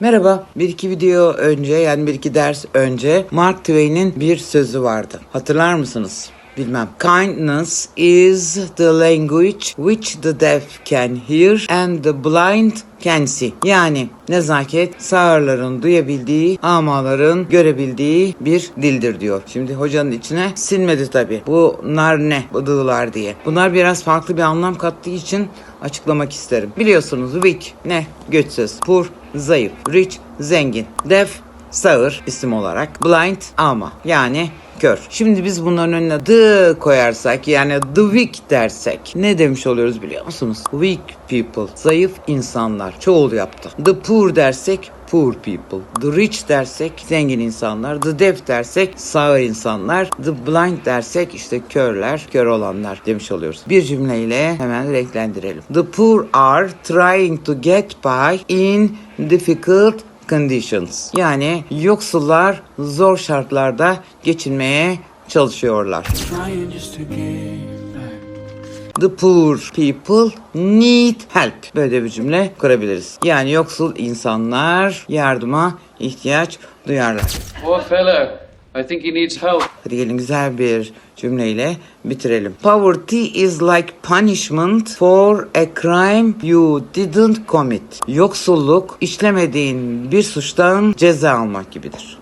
Merhaba. Bir iki video önce yani bir iki ders önce Mark Twain'in bir sözü vardı. Hatırlar mısınız? Bilmem. Kindness is the language which the deaf can hear and the blind can see. Yani nezaket sağırların duyabildiği, amaların görebildiği bir dildir diyor. Şimdi hocanın içine sinmedi tabi. Bunlar ne? Bu dığlar diye. Bunlar biraz farklı bir anlam kattığı için açıklamak isterim. Biliyorsunuz weak ne? Güçsüz. Poor zayıf. Rich zengin. Deaf sağır isim olarak. Blind ama yani kör. Şimdi biz bunların önüne the koyarsak yani the weak dersek ne demiş oluyoruz biliyor musunuz? Weak people. Zayıf insanlar. Çoğul yaptı. The poor dersek poor people. The rich dersek zengin insanlar. The deaf dersek sağır insanlar. The blind dersek işte körler, kör olanlar demiş oluyoruz. Bir cümleyle hemen renklendirelim. The poor are trying to get by in difficult conditions. Yani yoksullar zor şartlarda geçinmeye çalışıyorlar. The poor people need help. Böyle bir cümle kurabiliriz. Yani yoksul insanlar yardıma ihtiyaç duyarlar. Poor fellow. I think he needs help. Hadi gelin güzel bir cümleyle bitirelim. Poverty is like punishment for a crime you didn't commit. Yoksulluk işlemediğin bir suçtan ceza almak gibidir.